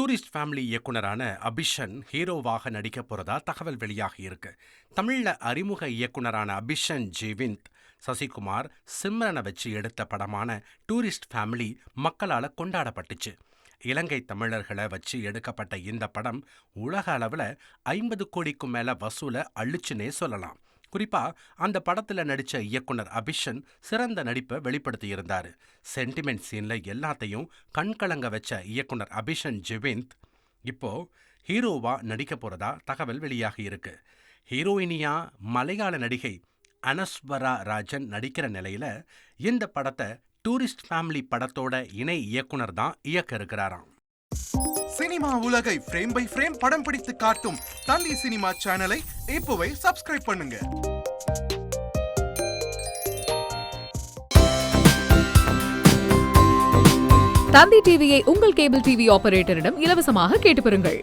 Tourist family இயக்குனரான அபிஷன் ஹீரோவாக நடிக்க போறதா தகவல் வெளியாகி இருக்கு. தமிழ்ல அறிமுக இயக்குனரான அபிஷன் ஜீவிந்த் சசிகுமார் சிம்ரனை வச்சு எடுத்த படமான டூரிஸ்ட் ஃபேமிலி மக்களால கொண்டாடப்பட்டுச்சு. இலங்கை தமிழர்களை வச்சு எடுக்கப்பட்ட இந்த படம் உலக அளவில் ஐம்பது கோடிக்கும் மேல வசூலை அழிச்சுனே சொல்லலாம். குறிப்பா அந்த படத்துல நடிச்ச இயக்குனர் அபிஷன் சிறந்த நடிப்பை வெளிப்படுத்தியிருந்தார். சென்டிமெண்ட் சீன்ல எல்லாத்தையும் கண்கலங்க வச்ச இயக்குனர் அபிஷன் ஜெவிந்த் இப்போ ஹீரோவா நடிக்க போறதா தகவல் வெளியாகி இருக்கு. ஹீரோயினியா மலையாள நடிகை அனஸ்வரா ராஜன் நடிக்கிற நிலையில இந்த படத்தை டூரிஸ்ட் ஃபேமிலி படத்தோட இணை இயக்குனர் தான் இயக்க இருக்கிறாராம். சினிமா உலகை ஃப்ரேம் பை ஃப்ரேம் படம் பிடித்து காட்டும் தந்தி சினிமா சேனலை இப்போவே சப்ஸ்கிரைப் பண்ணுங்க. தந்தி டிவியை உங்கள் கேபிள் டிவி ஆபரேட்டரிடம் இலவசமாக கேட்டு பெறுங்கள்.